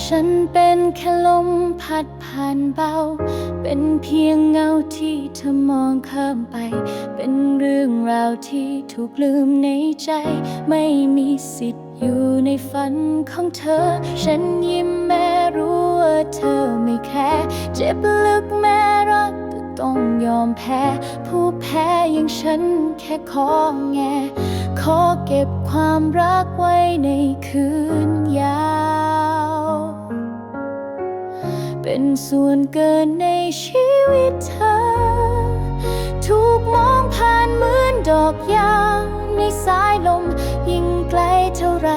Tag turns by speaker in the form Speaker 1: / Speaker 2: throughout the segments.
Speaker 1: ฉันเป็นแค่ลมพัดผ่านเบา เป็นเพียงเงาที่เธอมองข้ามไป เป็นเรื่องราวที่ถูกลืมในใจ ไม่มีสิทธิ์อยู่ในฝันของเธอ ฉันยิ้มแม้รู้ว่าเธอไม่แคร์เจ็บลึกแม้รักแต่ต้องยอมแพ้ ผู้แพ้อย่างฉันแค่ขอแง ขอเก็บความรักไว้ในคืน เป็นส่วนเกินในชีวิตเธอ ถูกมองผ่านเหมือนดอกยางในสายลม ยิ่งไกลเท่าไร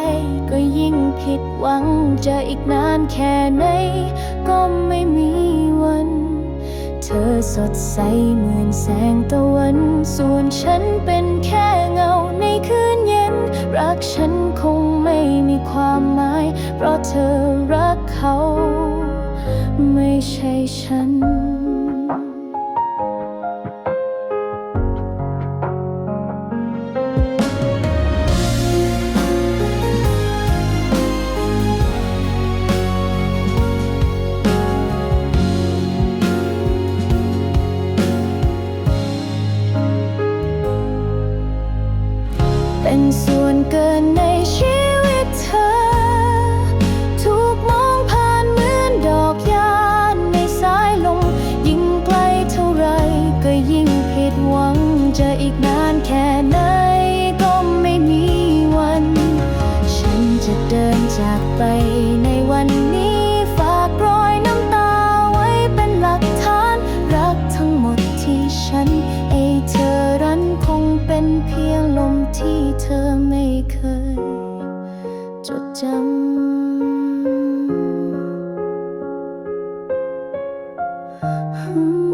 Speaker 1: ก็ยิ่งผิดหวังจะอีกนานแค่ไหน ก็ไม่มีวัน เธอสดใสเหมือนแสงตะวัน ส่วนฉันเป็นแค่เงาในคืนเย็น รักฉันคงไม่มีความหมาย เพราะเธอรักเขา ไม่ใช่ฉัน เป็นส่วนเกิน จะอีกนานแค่ไหนก็ไม่มีวัน ฉันจะเดินจากไปในวันนี้ฝากรอยน้ำตาไว้เป็นหลักฐาน รักทั้งหมดที่ฉันไอเธอรันคงเป็นเพียงลมที่เธอไม่เคย จดจำ嗯。